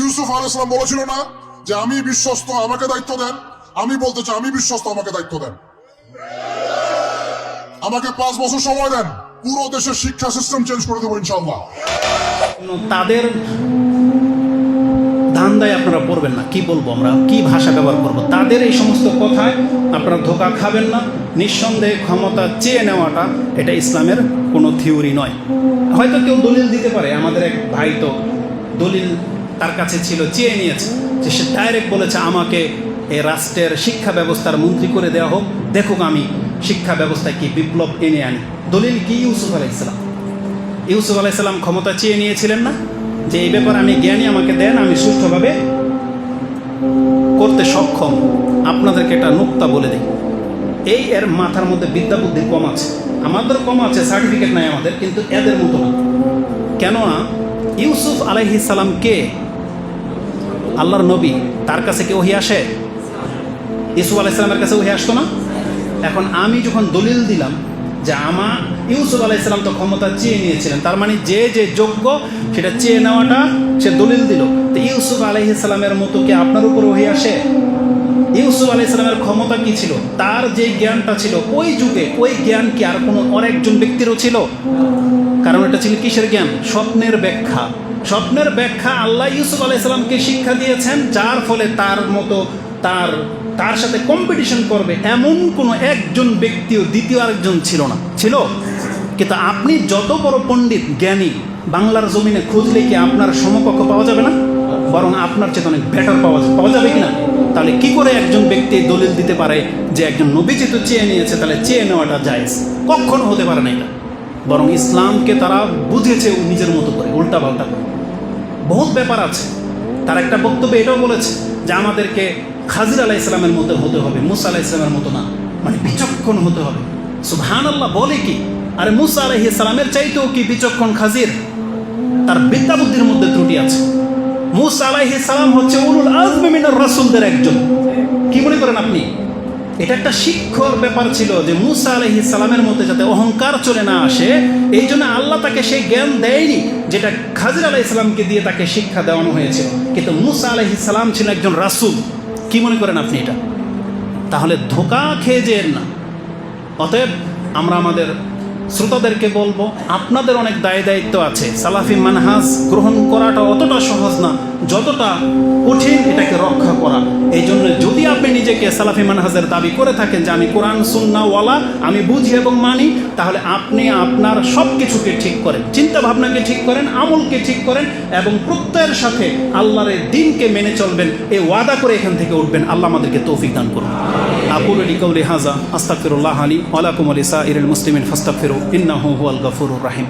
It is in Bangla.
ইউসুফ আলাইসালাম বলেছিল না যে আমি বিশ্বস্ত, আমাকে দায়িত্ব দেন? আমি বলতে চাই, আমি বিশ্বস্ত, আমাকে দায়িত্ব দেন। আমাকে পাঁচ বছর সময় দেন। পুরো দেশের শিক্ষা সিস্টেম চেঞ্জ করে দেবো ইনশাল্লাহ তাদের ধান্দায় আপনারা পড়বেন না। কি বলব আমরা? কি ভাষা ব্যবহার করব? তাদের এই সমস্ত কথায় আপনারা ধোকা খাবেন না। নিঃসন্দেহে ক্ষমতা চেয়ে নেওয়াটা এটা ইসলামের কোনো থিওরি নয়। হয়তো কেউ দলিল দিতে পারে। আমাদের এক ভাই তো দলিল তার কাছে ছিল, চেয়ে নিয়েছে। যে সে ডাইরেক্ট বলেছে, আমাকে এই রাষ্ট্রের শিক্ষা ব্যবস্থার মন্ত্রী করে দেওয়া হোক। দেখুক আমি শিক্ষা ব্যবস্থায় কি বিপ্লব এনে আনি। দলিল কি ইউসুফ আলাইসালাম ইউসুফ আলাইসাল্লাম ক্ষমতা চেয়ে নিয়েছিলেন না? যে এই ব্যাপারে আমি জ্ঞানী, আমাকে দেন, আমি সুষ্ঠুভাবে করতে সক্ষম। আপনাদেরকে একটা নোক্তা বলে দিই। এই এর মাথার মধ্যে বিদ্যা বুদ্ধি কম আছে। আমাদের কম আছে সার্টিফিকেট নাই আমাদের, কিন্তু এদের মতো না। কেননা, ইউসুফ আলাইহিস কে আল্লাহর নবী, তার কাছে কি ওহি আসে? ইউসুফ আলাইসালামের কাছে ওহি আসতো না? এখন আমি যখন দলিল দিলাম যে আমা, ইউসুফ আলাইসালাম তো ক্ষমতা চেয়ে নিয়েছিলেন, তার মানে যে যে যোগ্য, সেটা চেয়ে নেওয়াটা সে দলিল দিল। তো ইউসুফ আলাইসালামের মতো কি আপনার উপর ওহি আসে? ইউসুফ আলাইসালামের ক্ষমতা কি ছিল? তার যে জ্ঞানটা ছিল, ওই যুগে ওই জ্ঞান কি আর কোনো আরেকজন ব্যক্তিরও ছিল? কারণ এটা ছিল কিসের জ্ঞান? স্বপ্নের ব্যাখ্যা। স্বপ্নের ব্যাখ্যা আল্লাহ ইউসুফ আলাইসালামকে শিক্ষা দিয়েছেন, যার ফলে তার মতো তার তার সাথে কম্পিটিশন করবে এমন কোনো একজন ব্যক্তিও দ্বিতীয় আরেকজন ছিল না। ছিল? কিন্তু আপনি যত বড় পণ্ডিত, জ্ঞানী, বাংলার জমিনে খুঁজলে কি আপনার সমকক্ষ পাওয়া যাবে না? বরং আপনার চেয়ে অনেক বেটার পাওয়া পাওয়া যাবে কি না তাহলে কি করে একজন ব্যক্তি দলিল দিতে পারে যে একজন নবী যেহেতু চেয়ে নিয়েছে, তাহলে চেয়ে নেওয়াটা জায়েজ? কখনো হতে পারে না এটা। বরং ইসলামকে তারা বুঝেছে নিজের মতো করে উল্টা পাল্টা করে। বহুত ব্যাপার আছে। তার একটা বক্তব্য এটাও বলেছে যে আমাদেরকে খাজির আলাহ ইসলামের মতো হতে হবে, মুসা আলাহ ইসলামের মতো না মানে বিচক্ষণ হতে হবে। সুবহান আল্লাহ বলে কি? আরে মুসা আলাহ ইসলামের চাইতেও কি বিচক্ষণ খাজির? তার বিদ্যা বুদ্ধির মধ্যে ত্রুটি আছে। মুসা আলাইহি সালাম হচ্ছে উলুল আজমি মিনার রাসূলদের একজন। কি মনে করেন আপনি? এটা একটা শিক্ষর ব্যাপার ছিল যে মুসা আলহি সালামের মধ্যে যাতে অহংকার চলে না আসে, এই জন্য আল্লাহ তাকে সেই জ্ঞান দেয়নি যেটা খাজির আলাহ ইসলামকে দিয়ে তাকে শিক্ষা দেওয়ানো হয়েছিল। কিন্তু মুসা আলহি সালাম ছিল একজন রাসূল। কি মনে করেন আপনি এটা? তাহলে ধোকা খেয়ে যেন না। অতএব আমরা আমাদের শ্রোতাদেরকে বলব, আপনাদের অনেক দায় দায়িত্ব আছে। সালাফি মানহাজ গ্রহণ করাটা অতটা সহজ না, যতটা কঠিন এটাকে রক্ষা করা। নিজেকে সালাফি মানহাজের দাবি করে থাকেন যে আমি কোরআন সুন্নাওয়ালা আমি বুঝি এবং মানি, তাহলে আপনি আপনার সব কিছুকে ঠিক করেন। চিন্তা ভাবনাকে ঠিক করেন, আমলকে ঠিক করেন এবং প্রত্যয়ের সাথে আল্লাহর দিনকে মেনে চলবেন এই ওয়াদা করে এখান থেকে উঠবেন। আল্লাহ আমাদেরকে তৌফিক দান করুন। আকুল আলী কৌলি হাজা আস্তাফিরুল্লাহ আলী ওয়ালাকুম আলী সাইরুল মুসলিমিন ফাস্তাফিরু ইন্নাহু হুয়াল গফুরুর রাহিম।